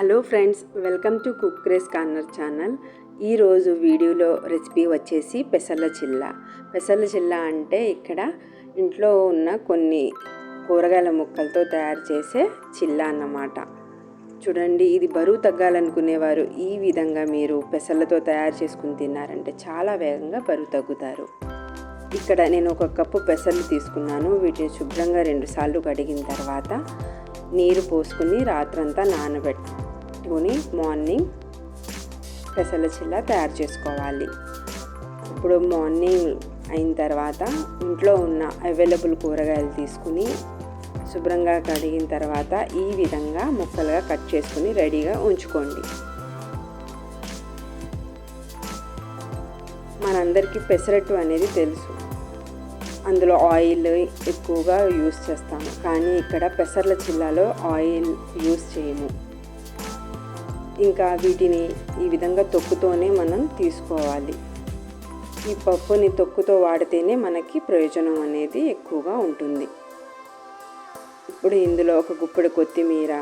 Hello friends welcome to cook race corner channel. ఈరోజు వీడియోలో recipe వచ్చేసి పెసర్ల చిల్ల. పెసర్ల చిల్ల అంటే ఇక్కడ ఇంట్లో ఉన్న కొన్ని కూరగాయల ముక్కలతో తయారు చేసే చిల్ల అన్నమాట. చూడండి ఇది బరువు తగ్గాలనుకునేవారు ఈ విధంగా మీరు పెసర్లతో తయారు చేసుకుని తిన్నారంటే చాలా వేగంగా బరువు తగ్గుతారు. ఇక్కడ నేను ఒక కప్పు పెసర్లు తీసుకున్నాను. వీటిని శుభ్రంగా రెండుసార్లు కడిగిన తర్వాత నీరు పోసుకుని రాత్రంతా నానబెట్టుకుని మార్నింగ్ పెసల చిల్ల తయారు చేసుకోవాలి. ఇప్పుడు మార్నింగ్ అయిన తర్వాత ఇంట్లో ఉన్న అవైలబుల్ కూరగాయలు తీసుకుని శుభ్రంగా కడిగిన తర్వాత ఈ విధంగా ముక్కలుగా కట్ చేసుకుని రెడీగా ఉంచుకోండి. మనందరికీ పెసరట్టు అనేది తెలుసు. అందులో ఆయిల్ ఎక్కువగా యూస్ చేస్తాము. కానీ ఇక్కడ పెసర్ల చిల్లాలో ఆయిల్ యూస్ చేయము. ఇంకా వీటిని ఈ విధంగా తొక్కుతోనే మనం తీసుకోవాలి. ఈ పప్పుని తొక్కుతో వాడితేనే మనకి ప్రయోజనం అనేది ఎక్కువగా ఉంటుంది. ఇప్పుడు ఇందులో ఒక గుప్పెడు కొత్తిమీర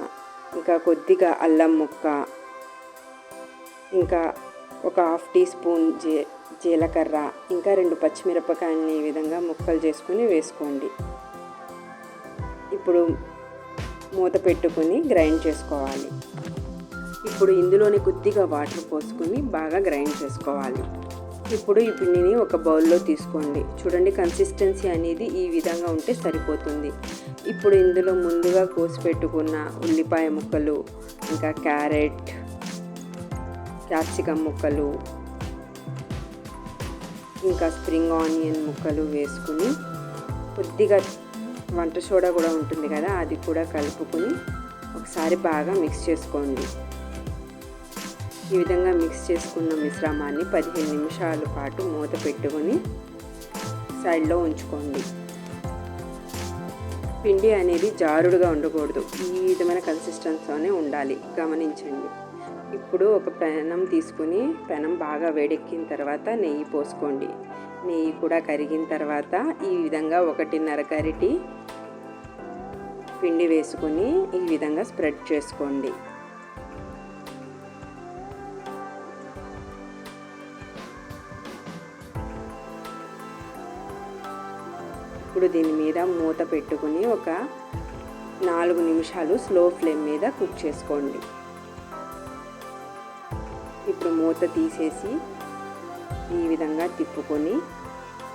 ఇంకా కొద్దిగా అల్లం ముక్క ఇంకా ఒక హాఫ్ టీ స్పూన్ జీ జీలకర్ర ఇంకా రెండు పచ్చిమిరపకాయలని ఈ విధంగా ముక్కలు చేసుకుని వేసుకోండి. ఇప్పుడు మూత పెట్టుకుని గ్రైండ్ చేసుకోవాలి. ఇప్పుడు ఇందులోని కొద్దిగా వాటర్ పోసుకుని బాగా గ్రైండ్ చేసుకోవాలి. ఇప్పుడు ఈ పిండిని ఒక బౌల్లో తీసుకోండి. చూడండి కన్సిస్టెన్సీ అనేది ఈ విధంగా ఉంటే సరిపోతుంది. ఇప్పుడు ఇందులో ముందుగా కోసి పెట్టుకున్న ఉల్లిపాయ ముక్కలు ఇంకా క్యారెట్ క్యాప్సికమ్ ముక్కలు ఇంకా స్ప్రింగ్ ఆనియన్ ముక్కలు వేసుకుని కొద్దిగా వంట సోడా కూడా ఉంటుంది కదా అది కూడా కలుపుకొని ఒకసారి బాగా మిక్స్ చేసుకోండి. ఈ విధంగా మిక్స్ చేసుకున్న మిశ్రమాన్ని పదిహేను నిమిషాల పాటు మూత పెట్టుకొని సైడ్లో ఉంచుకోండి. పిండి అనేది జారుడుగా ఉండకూడదు. ఈ విధమైన కన్సిస్టెన్సీలోనే ఉండాలి. గమనించండి. ఇప్పుడు ఒక పెనం తీసుకుని పెనం బాగా వేడెక్కిన తర్వాత నెయ్యి పోసుకోండి. నెయ్యి కూడా కరిగిన తర్వాత ఈ విధంగా ఒకటిన్నర కరిటి పిండి వేసుకొని ఈ విధంగా స్ప్రెడ్ చేసుకోండి. ఇప్పుడు దీని మీద మూత పెట్టుకుని ఒక నాలుగు నిమిషాలు స్లో ఫ్లేమ్ మీద కుక్ చేసుకోండి. ఇప్పుడు మూత తీసేసి ఈ విధంగా తిప్పుకొని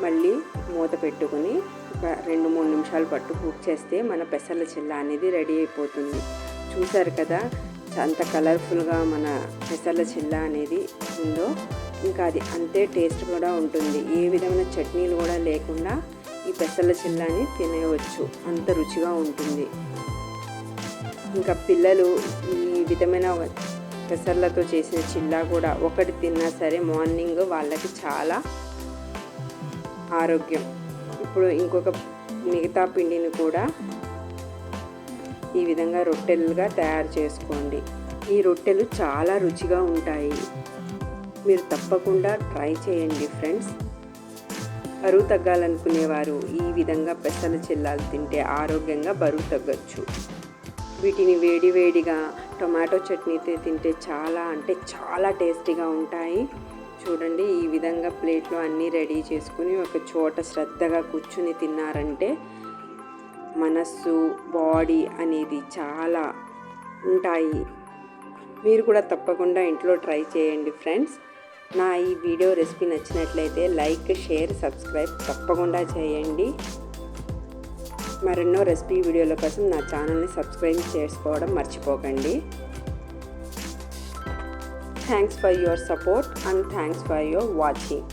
మళ్ళీ మూత పెట్టుకొని ఒక రెండు మూడు నిమిషాలు పట్టు కుక్ చేస్తే మన పెసల చిల్ల అనేది రెడీ అయిపోతుంది. చూసారు కదా అంత కలర్ఫుల్గా మన పెసల చిల్ల అనేది ఉందో. ఇంకా అది అంతే టేస్ట్ కూడా ఉంటుంది. ఏ విధమైన చట్నీలు కూడా లేకుండా పెసల చిల్లాని తినేయవచ్చు. అంత రుచిగా ఉంటుంది. ఇంకా పిల్లలు ఈ విధమైన పెసర్లతో చేసిన చిల్లా కూడా ఒకటి తిన్నా సరే మార్నింగ్ వాళ్ళకి చాలా ఆరోగ్యం. ఇప్పుడు ఇంకొక మిగతా పిండిని కూడా ఈ విధంగా రొట్టెలుగా తయారు చేసుకోండి. ఈ రొట్టెలు చాలా రుచిగా ఉంటాయి. మీరు తప్పకుండా ట్రై చేయండి ఫ్రెండ్స్. బరువు తగ్గాలనుకునేవారు. ఈ విధంగా పెసల చిల్లాలు తింటే ఆరోగ్యంగా బరువు తగ్గచ్చు. వీటిని వేడి వేడిగా టొమాటో చట్నీతో తింటే చాలా అంటే చాలా టేస్టీగా ఉంటాయి. చూడండి ఈ విధంగా ప్లేట్లో అన్నీ రెడీ చేసుకుని ఒక చోట శ్రద్ధగా కూర్చుని తిన్నారంటే మనస్సు బాడీ అనేది చాలా ఉంటాయి. మీరు కూడా తప్పకుండా ఇంట్లో ట్రై చేయండి ఫ్రెండ్స్. నా ఈ వీడియో రెసిపీ నచ్చినట్లయితే లైక్ షేర్ సబ్స్క్రైబ్ తప్పకుండా చేయండి. మరెన్నో రెసిపీ వీడియోల కోసం నా ఛానల్ని సబ్స్క్రైబ్ చేసుకోవడం మర్చిపోకండి. Thanks for your support and thanks for your watching